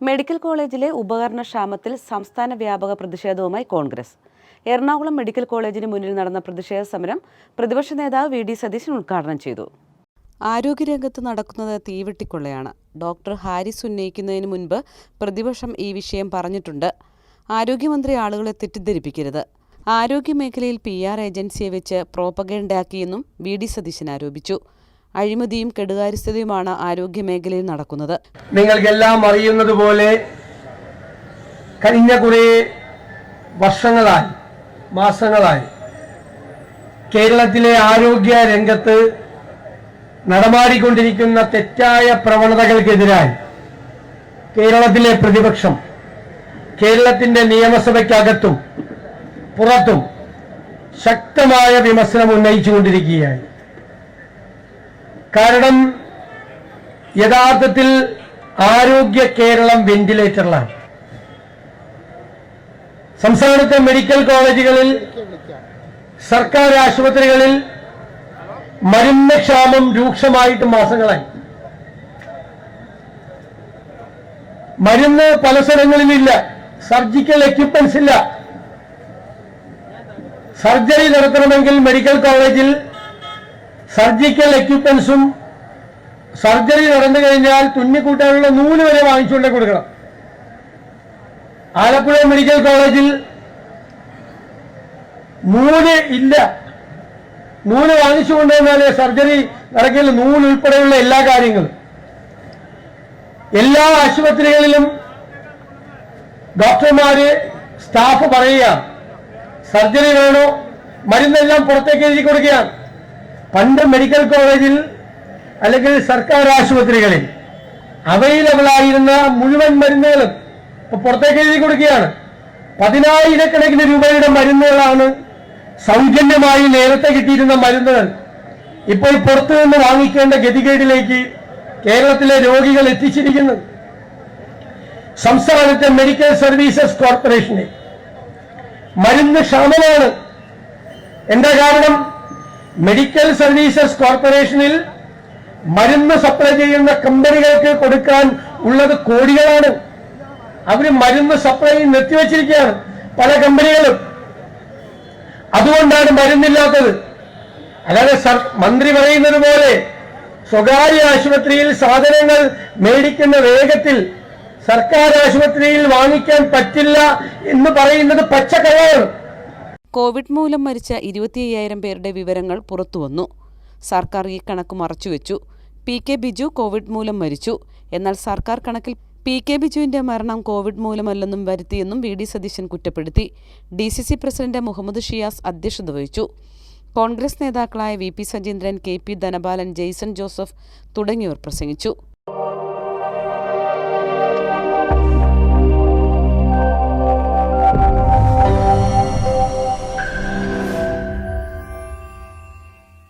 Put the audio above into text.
Medical കോളേജിലെ ഉപകരണ ക്ഷാമത്തിൽ സംസ്ഥാന വ്യാപക പ്രതിഷേധവുമായി കോൺഗ്രസ്. എറണാകുളം മെഡിക്കൽ കോളേജിന് മുന്നിൽ നടന്ന പ്രതിഷേധ സമരം പ്രതിപക്ഷ നേതാവ് വി ഡി സതീശൻ ഉദ്ഘാടനം ചെയ്തു. ആരോഗ്യരംഗത്ത് നടക്കുന്നത് തീവെട്ടിക്കൊള്ളയാണ്. ഡോക്ടർ ഹാരിസ് ഉന്നയിക്കുന്നതിന് മുൻപ് പ്രതിപക്ഷം ഈ വിഷയം പറഞ്ഞിട്ടുണ്ട്. ആരോഗ്യമന്ത്രി ആളുകളെ തെറ്റിദ്ധരിപ്പിക്കരുത്. ആരോഗ്യമേഖലയിൽ പി ആർ ഏജൻസിയെ വെച്ച് പ്രോപ്പഗേണ്ടാക്കിയെന്നും വി ഡി സതീശൻ ആരോപിച്ചു. അഴിമതിയും കെടുകാര്യസ്ഥതയുമാണ് ആരോഗ്യ മേഖലയിൽ നടക്കുന്നത്. നിങ്ങൾക്കെല്ലാം അറിയുന്നത് പോലെ കഴിഞ്ഞ കുറേ വർഷങ്ങളായി മാസങ്ങളായി കേരളത്തിലെ ആരോഗ്യ രംഗത്ത് നടമാടിക്കൊണ്ടിരിക്കുന്ന തെറ്റായ പ്രവണതകൾക്കെതിരായി കേരളത്തിലെ പ്രതിപക്ഷം കേരളത്തിന്റെ നിയമസഭയ്ക്കകത്തും പുറത്തും ശക്തമായ വിമർശനം ഉന്നയിച്ചുകൊണ്ടിരിക്കുകയായി. കാരണം യഥാർത്ഥത്തിൽ ആരോഗ്യ കേരളം വെന്റിലേറ്ററിലാണ്. സംസ്ഥാനത്തെ മെഡിക്കൽ കോളേജുകളിൽ സർക്കാർ ആശുപത്രികളിൽ മരുന്ന് ക്ഷാമം രൂക്ഷമായിട്ട് മാസങ്ങളായി. മരുന്ന് പല സ്ഥലങ്ങളിലില്ല സർജിക്കൽ എക്യുപ്മെന്റ്സ് ഇല്ല. സർജറി നടത്തണമെങ്കിൽ മെഡിക്കൽ കോളേജിൽ സർജിക്കൽ എക്യുപ്മെന്റ്സും സർജറി നടന്നു കഴിഞ്ഞാൽ തുന്നിക്കൂട്ടാനുള്ള നൂൽ വരെ വാങ്ങിച്ചുകൊണ്ടേ കൊടുക്കണം. ആലപ്പുഴ മെഡിക്കൽ കോളേജിൽ നൂൽ ഇല്ല. നൂൽ വാങ്ങിച്ചു കൊണ്ടുവന്നാലേ സർജറി നടക്കില്ല. നൂൽ ഉൾപ്പെടെയുള്ള എല്ലാ കാര്യങ്ങളും. എല്ലാ ആശുപത്രികളിലും ഡോക്ടർമാര് സ്റ്റാഫ് പറയുക സർജറി വേണോ? മരുന്നെല്ലാം പുറത്തേക്ക് എഴുതി കൊടുക്കുകയാണ്. പണ്ട് മെഡിക്കൽ കോളേജിൽ അല്ലെങ്കിൽ സർക്കാർ ആശുപത്രികളിൽ അവൈലബിൾ ആയിരുന്ന മുഴുവൻ മരുന്നുകളും ഇപ്പൊ പുറത്തേക്ക് എഴുതി കൊടുക്കുകയാണ്. പതിനായിരക്കണക്കിന് രൂപയുടെ മരുന്നുകളാണ് സൗജന്യമായി നേരത്തെ കിട്ടിയിരുന്ന മരുന്നുകൾ. ഇപ്പോൾ പുറത്തു നിന്ന് വാങ്ങിക്കേണ്ട ഗതികേടിലേക്ക് കേരളത്തിലെ രോഗികൾ എത്തിച്ചിരിക്കുന്നത് സംസ്ഥാനത്തെ മെഡിക്കൽ സർവീസസ് കോർപ്പറേഷനെ മരുന്ന് ക്ഷാമമാണ്. എന്താ കാരണം? മെഡിക്കൽ സർവീസസ് കോർപ്പറേഷനിൽ മരുന്ന് സപ്ലൈ ചെയ്യുന്ന കമ്പനികൾക്ക് കൊടുക്കാൻ ഉള്ളത് കോടികളാണ്. അവർ മരുന്ന് സപ്ലൈ നിർത്തിവെച്ചിരിക്കുകയാണ് പല കമ്പനികളും അതുകൊണ്ടാണ് മരുന്നില്ലാത്തത്. അല്ലാതെ മന്ത്രി പറയുന്നത് പോലെ സ്വകാര്യ ആശുപത്രിയിൽ സാധനങ്ങൾ മേടിക്കുന്ന വേഗത്തിൽ സർക്കാർ ആശുപത്രിയിൽ വാങ്ങിക്കാൻ പറ്റില്ല എന്ന് പറയുന്നത് പച്ചക്കള്ളമാണ് കോവിഡ് മൂലം മരിച്ച ഇരുപത്തി അയ്യായിരം പേരുടെ വിവരങ്ങൾ പുറത്തുവന്നു. സർക്കാർ ഈ കണക്ക് മറച്ചുവെച്ചു. പി കെ ബിജു കോവിഡ് മൂലം മരിച്ചു. എന്നാൽ സർക്കാർ കണക്കിൽ പി കെ ബിജുവിന്റെ മരണം കോവിഡ് മൂലമല്ലെന്നും വരുത്തിയെന്നും വി ഡി സതീശൻ കുറ്റപ്പെടുത്തി. D C C president Muhammad Shiyas അധ്യക്ഷത വഹിച്ചു. കോൺഗ്രസ് നേതാക്കളായ V P Sajeendran K P Dhanapalan Jaison Joseph തുടങ്ങിയവർ പ്രസംഗിച്ചു.